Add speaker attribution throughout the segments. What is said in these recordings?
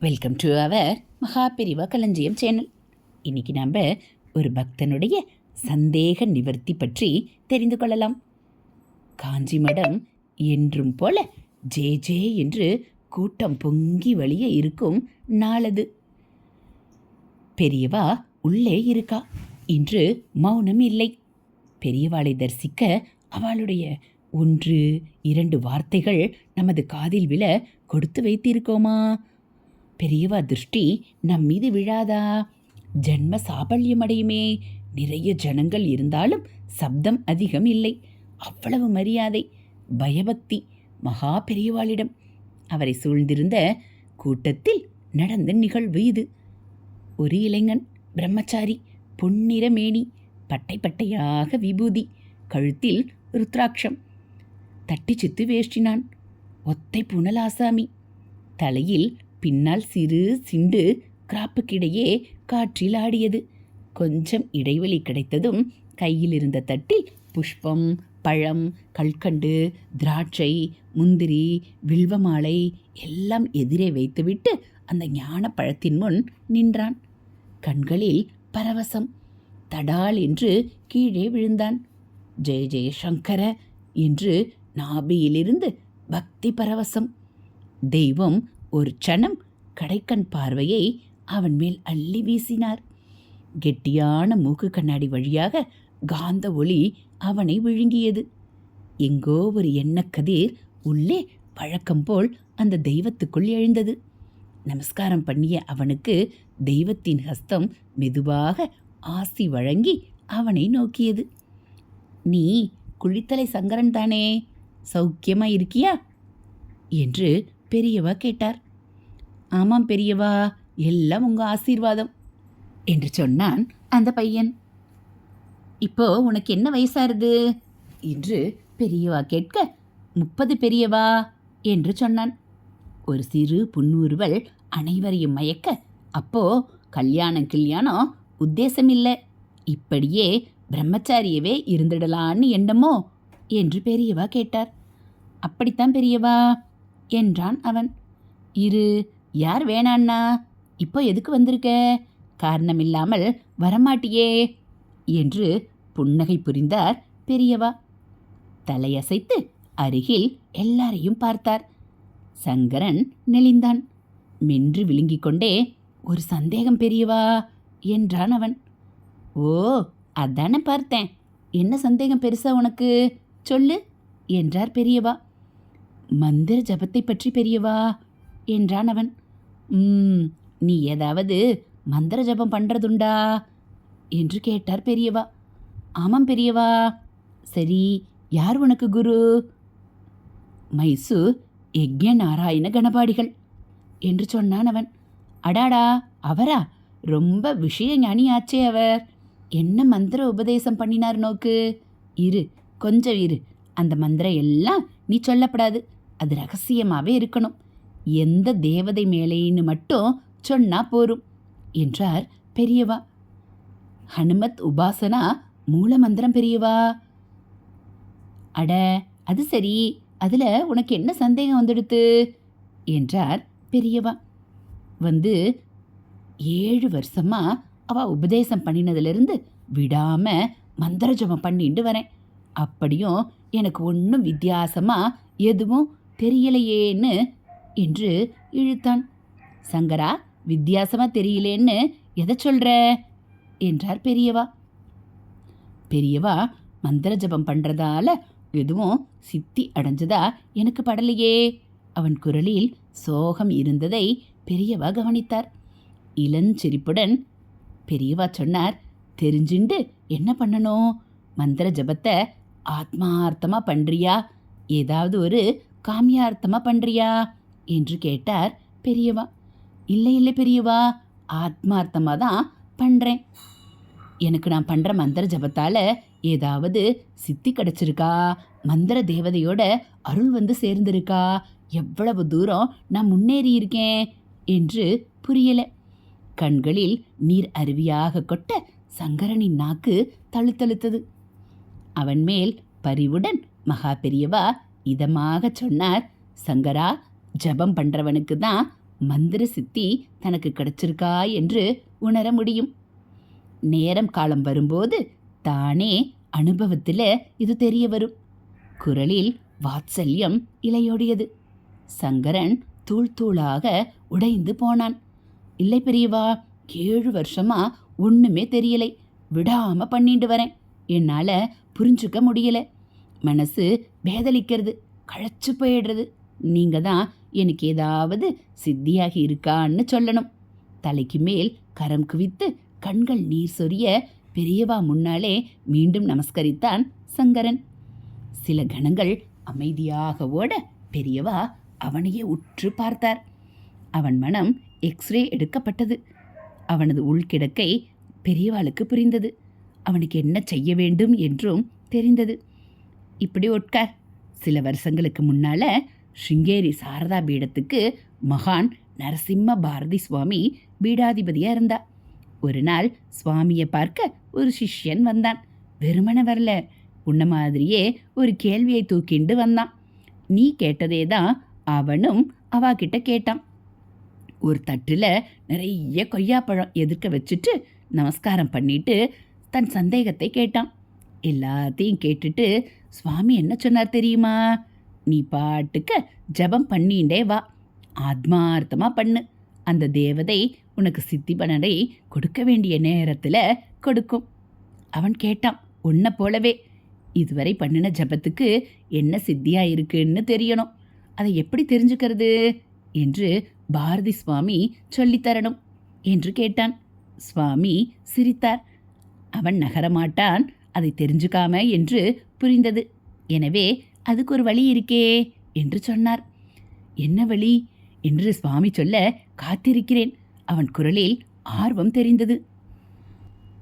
Speaker 1: Welcome to our மகா பெரிவா களஞ்சியம் channel இன்னைக்கு நாம் ஒரு பக்தனுடைய சந்தேக நிவர்த்தி பற்றி தெரிந்து கொள்ளலாம். காஞ்சி மடம் என்றும் போல ஜே ஜே என்று கூட்டம் பொங்கி வழிய இருக்கும் நாளது. பெரியவா உள்ளே இருக்கா? இன்று மௌனம் இல்லை. பெரியவாளை தரிசிக்க அவளுடைய ஒன்று இரண்டு வார்த்தைகள் நமது காதில் விழ கொடுத்து வைத்திருக்கோமா? பெரியவா திருஷ்டி நம் மீது விழாதா? ஜென்ம சாபல்யம் அடையுமே நிறைய ஜனங்கள் இருந்தாலும் சப்தம் அதிகம் இல்லை. அவ்வளவு மரியாதை பயபக்தி மகா பெரியவாளிடம். அவரை சூழ்ந்திருந்த கூட்டத்தில் நடந்த நிகழ்வு இது. ஒரு இளைஞன் பிரம்மச்சாரி பொன்னிற மேனி பட்டை பட்டையாக விபூதி கழுத்தில் ருத்ராட்சம். தட்டி சித்து வேஷ்டினான். ஒத்தை புனல் ஆசாமி தலையில் பின்னால் சிறு சிண்டு கிராப்புக்கிடையே காற்றில் ஆடியது. கொஞ்சம் இடைவெளி கிடைத்ததும் கையில் இருந்த தட்டில் புஷ்பம் பழம் கல்கண்டு திராட்சை முந்திரி வில்வமாலை எல்லாம் எதிரே வைத்துவிட்டு அந்த ஞான பழத்தின் முன் நின்றான். கண்களில் பரவசம். தடால் என்று கீழே விழுந்தான். ஜெய ஜெய சங்கர என்று நாபியிலிருந்து பக்தி பரவசம். தெய்வம் ஒரு க்ஷணம் கடைக்கண் பார்வையை அவன் மேல் அள்ளி வீசினார். கெட்டியான மூக்கு கண்ணாடி வழியாக காந்த ஒளி அவனை விழுங்கியது. எங்கோ ஒரு எண்ணக்கதிர் உள்ளே வழக்கம் போல் அந்த தெய்வத்துக்குள் எழுந்தது. நமஸ்காரம் பண்ணிய அவனுக்கு தெய்வத்தின் ஹஸ்தம் மெதுவாக ஆசி வழங்கி அவனை நோக்கியது. நீ குழித்தலை சங்கரன் தானே? சௌக்கியமாக இருக்கியா என்று பெரியவா கேட்டார். ஆமாம் பெரியவா எல்லாம் உங்கள் ஆசீர்வாதம் என்று சொன்னான் அந்த பையன். இப்போ உனக்கு என்ன வயசாருது என்று பெரியவா கேட்க முப்பது பெரியவா என்று சொன்னான். ஒரு சிறு புன்னுருவல் அனைவரையும் மயக்க அப்போ கல்யாணம் கல்யாணம் உத்தேசம் இல்லை இப்படியே பிரம்மச்சாரியவே இருந்துடலான்னு எண்ணமோ? என்று பெரியவா கேட்டார். அப்படித்தான் பெரியவா என்றான் அவன். இரு யார் வேணான்னா இப்போ எதுக்கு வந்திருக்க? காரணமில்லாமல் வரமாட்டியே என்று புன்னகை புரிந்தார் பெரியவா. தலையசைத்து அருகில் எல்லாரையும் பார்த்தார். சங்கரன் நெளிந்தான். மென்று விழுங்கிக் கொண்டே ஒரு சந்தேகம் பெரியவா? என்றான் அவன். ஓ அதானே பார்த்தேன். என்ன சந்தேகம் பெருசா உனக்கு? சொல்லு என்றார் பெரியவா. மந்திர ஜபத்தை பற்றி பெரியவா? என்றான் அவன். ம் நீ ஏதாவது மந்திர ஜபம் பண்ணுறதுண்டா என்று கேட்டார் பெரியவா. ஆமாம் பெரியவா. சரி யார் உனக்கு குரு? மைசூர் யஜ்ய நாராயண கணபாடிகள் என்று சொன்னான் அவன். அடாடா அவரா? ரொம்ப விஷய ஆச்சே அவர். என்ன மந்திர உபதேசம் பண்ணினார் நோக்கு? இரு கொஞ்சம் இரு. அந்த மந்திரம் எல்லாம் நீ சொல்லப்படாது. அது ரகசியமாகவே இருக்கணும். எந்த தேவதை மேலேன்னு மட்டும் சொன்னா போரும் என்றார் பெரியவா. ஹனுமத் உபாசனா மூல மந்திரம் பெரியவா. அட அது சரி அதில் உனக்கு என்ன சந்தேகம் வந்துடுத்து என்றார் பெரியவா. வந்து ஏழு வருஷமா அவ உபதேசம் பண்ணினதுலேருந்து விடாமல் மந்திர ஜபம் பண்ணிட்டு வரேன். அப்படியும் எனக்கு ஒன்றும் வித்தியாசமா எதுவும் தெரியலையேன்னு என்று இழுத்தான். சங்கரா வித்தியாசமா தெரியலேன்னு எதை சொல்ற? என்றார் பெரியவா. பெரியவா மந்திர ஜபம் பண்றதால எதுவும் சித்தி அடைஞ்சதா எனக்கு படலையே. அவன் குரலில் சோகம் இருந்ததை பெரியவா கவனித்தார். இளஞ்சிரிப்புடன் பெரியவா சொன்னார் தெரிஞ்சுண்டு என்ன பண்ணணும்? மந்திர ஜபத்தை ஆத்மார்த்தமாக பண்ணுறியா ஏதாவது ஒரு காமியார்த்தமாக பண்ணுறியா என்று கேட்டார் பெரியவா. இல்லை இல்லை பெரியவா ஆத்மார்த்தமாக தான் பண்ணுறேன் எனக்கு நான் பண்ணுற மந்திர ஜபத்தால் ஏதாவது சித்தி கிடச்சிருக்கா? மந்திர தேவதையோட அருள் வந்து சேர்ந்திருக்கா? எவ்வளவு தூரம் நான் முன்னேறி இருக்கேன் என்று புரியலை. கண்களில் நீர் அருவியாக கொட்ட சங்கரனின் நாக்கு தழுத்தழுத்தது. அவன் மேல் பரிவுடன் மகா பெரியவா இதமாக சொன்னார். சங்கரா ஜபம் பண்றவனுக்கு தான் மந்திர சித்தி தனக்கு கிடைச்சிருக்கா என்று உணர முடியும். நேரம் காலம் வரும்போது தானே அனுபவத்தில் இது தெரிய வரும். குரலில் வாத்சல்யம் இலையோடியது. சங்கரன் தூள் தூளாக உடைந்து போனான். இல்லை பெரியவா ஏழு வருஷமா ஒண்ணுமே தெரியலை. விடாம பண்ணிட்டு வரேன். என்னால் புரிஞ்சுக்க முடியல. மனசு வேதலிக்கிறது களைச்சு போயிடுறது. நீங்கள் தான் எனக்கு ஏதாவது சித்தியாகி இருக்கான்னு சொல்லணும். தலைக்கு மேல் கரம் குவித்து கண்கள் நீர் சொரிய பெரியவா முன்னாலே மீண்டும் நமஸ்கரித்தான் சங்கரன். சில கணங்கள் அமைதியாக ஓட பெரியவா அவனையே உற்று பார்த்தார். அவன் மனம் எக்ஸ்ரே எடுக்கப்பட்டது. அவனது உள்கிடக்கை பெரியவாளுக்கு புரிந்தது. அவனுக்கு என்ன செய்ய வேண்டும் என்றும் தெரிந்தது. இப்படி உட்கார் சில வருஷங்களுக்கு முன்னால ஸ்ருங்கேரி சாரதா பீடத்துக்கு மகான் நரசிம்ம பாரதி சுவாமி பீடாதிபதியா இருந்தா. ஒரு நாள் சுவாமியை பார்க்க ஒரு சிஷ்யன் வந்தான். வெறுமன வரல உன்ன மாதிரியே ஒரு கேள்வியை தூக்கிண்டு வந்தான். நீ கேட்டதே தான் அவனும் அவா கிட்ட கேட்டான். ஒரு தட்டில் நிறைய கொய்யாப்பழம் எதிர்க்க வச்சுட்டு நமஸ்காரம் பண்ணிட்டு தன் சந்தேகத்தை கேட்டான். எல்லாத்தையும் கேட்டுட்டு சுவாமி என்ன சொன்னார் தெரியுமா? நீ பாட்டுக்க ஜெபம் பண்ணிண்டே வா. ஆத்மார்த்தமாக பண்ணு. அந்த தேவதை உனக்கு சித்தி பலனை கொடுக்க வேண்டிய நேரத்தில் கொடுக்கும். அவன் கேட்டான் உன்னை போலவே. இதுவரை பண்ணின ஜபத்துக்கு என்ன சித்தியாக இருக்குன்னு தெரியணும். அதை எப்படி தெரிஞ்சுக்கிறது? என்று பாரதி சுவாமி சொல்லித்தரணும் என்று கேட்டான். சுவாமி சிரித்தார். அவன் நகரமாட்டான். அதை தெரிஞ்சுக்காம என்று புரிந்தது. எனவே அதுக்கு ஒரு வழி இருக்கே என்று சொன்னார். என்ன வழி? என்று சுவாமி சொல்ல காத்திருக்கிறேன். அவன் குரலில் ஆர்வம் தெரிந்தது.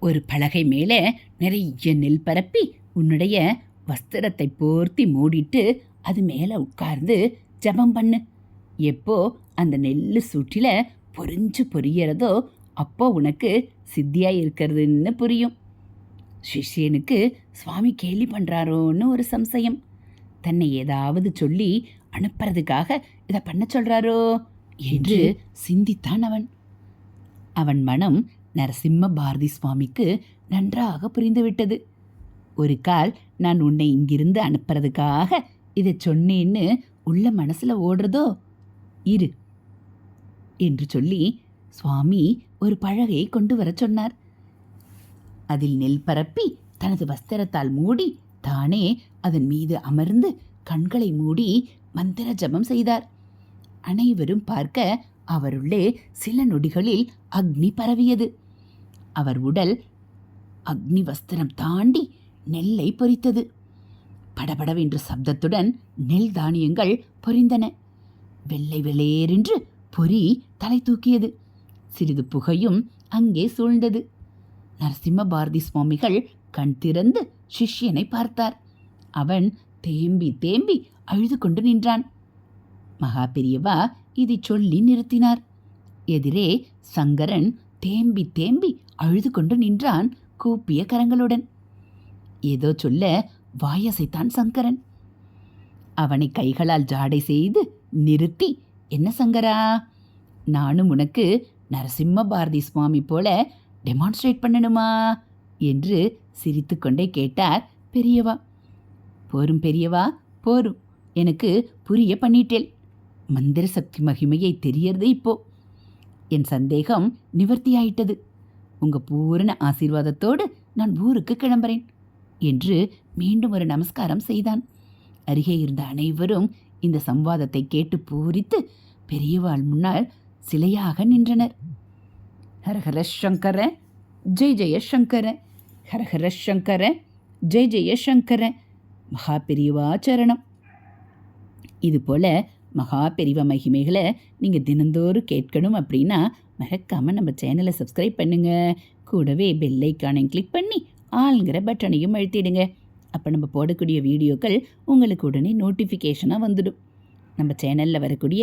Speaker 1: ஒரு பலகை மேலே நிறைய நெல் பரப்பி உன்னுடைய வஸ்திரத்தை போர்த்தி மூடிட்டு அது மேலே உட்கார்ந்து ஜபம் பண்ணு. எப்போ அந்த நெல் சுற்றில பொரிஞ்சு பொரியறதோ அப்போ உனக்கு சித்தியா இருக்கிறதுன்னு புரியும். சிஷ்யனுக்கு சுவாமி கேலி பண்றாரோன்னு ஒரு சம்சயம். தன்னை ஏதாவது சொல்லி அனுப்புறதுக்காக இதை பண்ண சொல்றாரோ என்று சிந்தித்தான் அவன். அவன் மனம் நரசிம்ம பாரதி சுவாமிக்கு நன்றாக புரிந்துவிட்டது ஒரு கால் நான் உன்னை இங்கிருந்து அனுப்புறதுக்காக இதை சொன்னேன்னு உள்ள மனசுல ஓடுறதோ? இரு என்று சொல்லி சுவாமி ஒரு பழகையை கொண்டு வரச் சொன்னார். அதில் நெல் பரப்பி தனது வஸ்திரத்தால் மூடி தானே அதன் மீது அமர்ந்து கண்களை மூடி மந்திர ஜபம் செய்தார். அனைவரும் பார்க்க அவருள்ளே சில நொடிகளில் அக்னி பரவியது. அவர் உடல் அக்னி வஸ்திரம் தாண்டி நெல்லை பொரித்தது படபடவென்ற சப்தத்துடன் நெல் தானியங்கள் பொரிந்தன. வெள்ளை வெளேரென்று பொறி தலை தூக்கியது. சிறிது புகையும் அங்கே சூழ்ந்தது. நரசிம்ம பாரதி சுவாமிகள் கண் திறந்து சிஷ்யனை பார்த்தார். அவன் தேம்பி தேம்பி அழுது கொண்டு நின்றான். மகா பெரியவா இதை சொல்லி நிறுத்தினார். எதிரே சங்கரன் தேம்பி தேம்பி அழுது கொண்டு நின்றான் கூப்பிய கரங்களுடன். ஏதோ சொல்ல வாயசைத்தான் சங்கரன். அவனை கைகளால் ஜாடை செய்து நிறுத்தி என்ன சங்கரா நானும் உனக்கு நரசிம்ம பாரதி சுவாமி போல டெமான்ஸ்ட்ரேட் பண்ணணுமா? என்று சிரித்துக்கொண்டே கேட்டார் பெரியவா. போரும் பெரியவா போரும். எனக்கு புரிய பண்ணிட்டேல். மந்திர சக்தி மகிமையை தெரியறது இப்போ. என் சந்தேகம் நிவர்த்தியாயிட்டது உங்கள் பூரண ஆசீர்வாதத்தோடு நான் ஊருக்கு கிளம்புறேன் என்று மீண்டும் ஒரு நமஸ்காரம் செய்தான். அருகே இருந்த அனைவரும் இந்த சம்வாதத்தை கேட்டு பூரித்து பெரியவாள் முன்னால் சிலையாக நின்றனர். ஹரஹர சங்கர ஜெய் ஜெய சங்கர ஹரஹர சங்கர ஜெய் ஜெய சங்கர மகா பெரியவா சரணம். இதுபோல் மகா பெரிவ மகிமைகளை நீங்கள் தினந்தோறும் கேட்கணும் அப்படின்னா மறக்காமல் நம்ம சேனலை சப்ஸ்கிரைப் பண்ணுங்கள் கூடவே பெல் ஐக்கானையும் கிளிக் பண்ணி ஆளுங்கிற பட்டனையும் அழுத்திடுங்க. அப்போ நம்ம போடக்கூடிய வீடியோக்கள் உங்களுக்கு உடனே நோட்டிஃபிகேஷனாக வந்துடும். நம்ம சேனலில் வரக்கூடிய